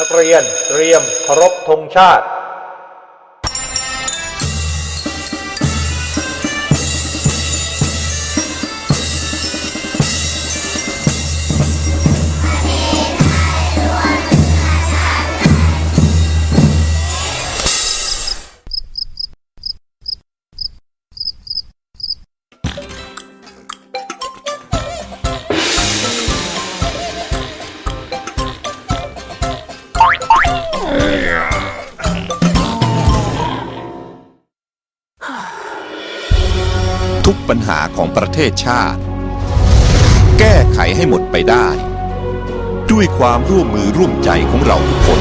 นักเรียนเตรียมเคารพธงชาติ ทุกปัญหาของประเทศชาติ แก้ไขให้หมดไปได้ ด้วยความร่วมมือร่วมใจของเราทุกคน